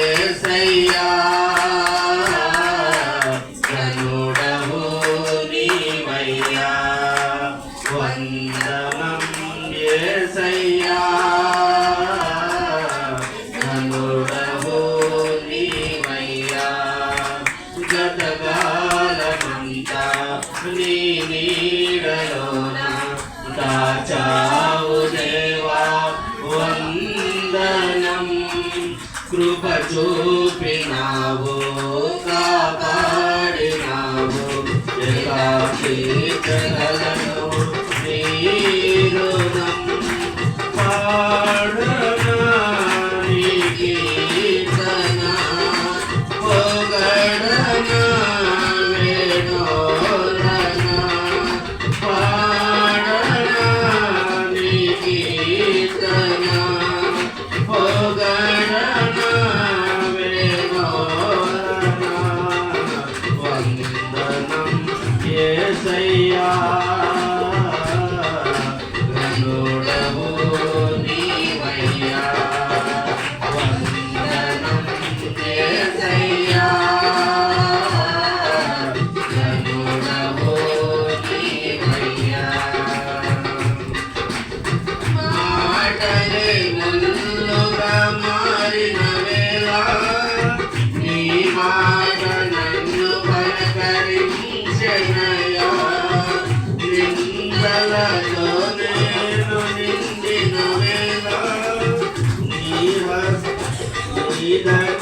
ఏసయ్యా కనుడవు నీవయ్యా. వందనం ఏసయ్యా కనుడవు నీవయ్యా. గతకాలమంతా నీ నీడలోన దాచావు కృప చూపినావు కాపాడినావు ఎలా తీర్చగలను মায়া Thank you.